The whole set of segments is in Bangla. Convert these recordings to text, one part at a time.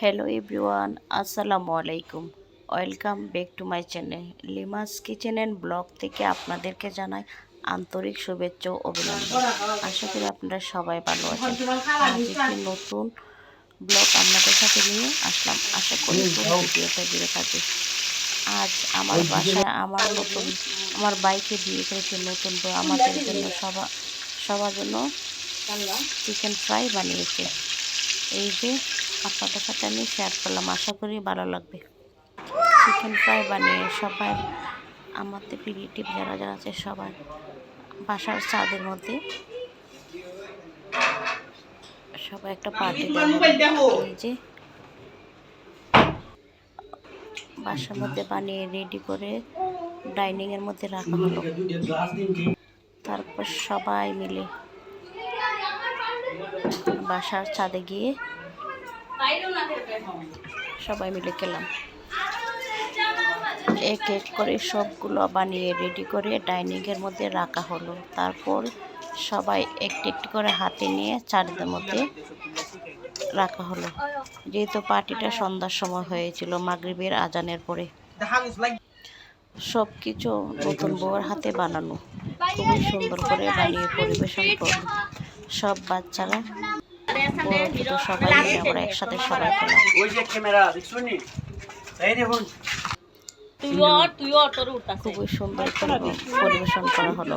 হ্যালো এভরিওয়ান আসসালামু আলাইকুম welcome back to my channel Lima's kitchen and blog থেকে আপনাদেরকে জানাই আন্তরিক শুভেচ্ছা ও অভিনন্দন। আশা করি আপনারা সবাই ভালো আছেন। আজ একটি নতুন ব্লগ আপনাদের সাথে নিয়ে আসলাম। আশা করি পুরো ভিডিওটা জুড়ে থাকবে। আজ আমার বাসায় আমার নতুন আমার বাইকে বিয়ে করেছে নতুন বউ আমাদের জন্য সবার সবার জন্য চিকেন ফ্রাই বানিয়েছে। এই যে আপনাদের সাথে আমি শেয়ার করলাম। আশা করি ভালো লাগবে। চিকেন ফ্রাই বানিয়ে সবাই, আমাদের রিলেটিভ যারা যারা আছে সবাই, বাসার ছাদের মধ্যে সবাই একটা পার্টি যে বাসার মধ্যে বানিয়ে রেডি করে ডাইনিং এর মধ্যে রাখা হলো। তারপর সবাই মিলে বাসার ছাদে গিয়ে সবাই মিলে খেলাম। এক এক করে সবগুলো বানিয়ে রেডি করে ডাইনিংয়ের মধ্যে রাখা হলো। তারপর সবাই একটি একটি করে হাতে নিয়ে চারিদের মধ্যে রাখা হলো। যেহেতু পার্টিটা সন্ধ্যার সময় হয়েছিল, মাগরিবের আজানের পরে। সব কিছু নতুন বউয়ের হাতে বানানো। খুবই সুন্দর করে বানিয়ে পরিবেশন করল। সব বাচ্চারা সবাই মিলে আমরা একসাথে সবাই খেলাম খুবই সুন্দর করে পরিবেশন করা হলো।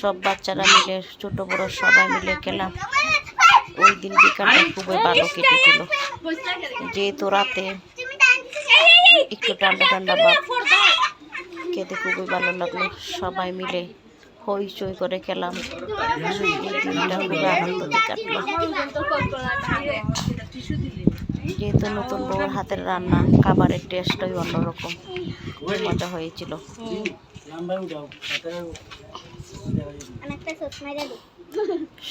সব বাচ্চারা মিলে ছোট বড় সবাই মিলে খেলাম। ওই দিন বিকালটা খুবই ভালো কেটেছিল। যেহেতু রাতে একটু ঠান্ডা ঠান্ডা ভাব খেতে খুবই ভালো লাগল সবাই মিলে। হইচই করে খেলাম। যেহেতু নতুন বউর হাতের রান্না, খাবারের টেস্টই অন্যরকম। মজা হয়েছিল।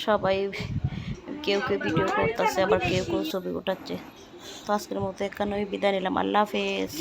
সবাই কেউ কেউ ভিডিও করতেছে, আবার কেউ কেউ ছবি উঠাচ্ছে। তো আজকের মতো এখানেই বিদায় নিলাম। আল্লাহ হাফেজ।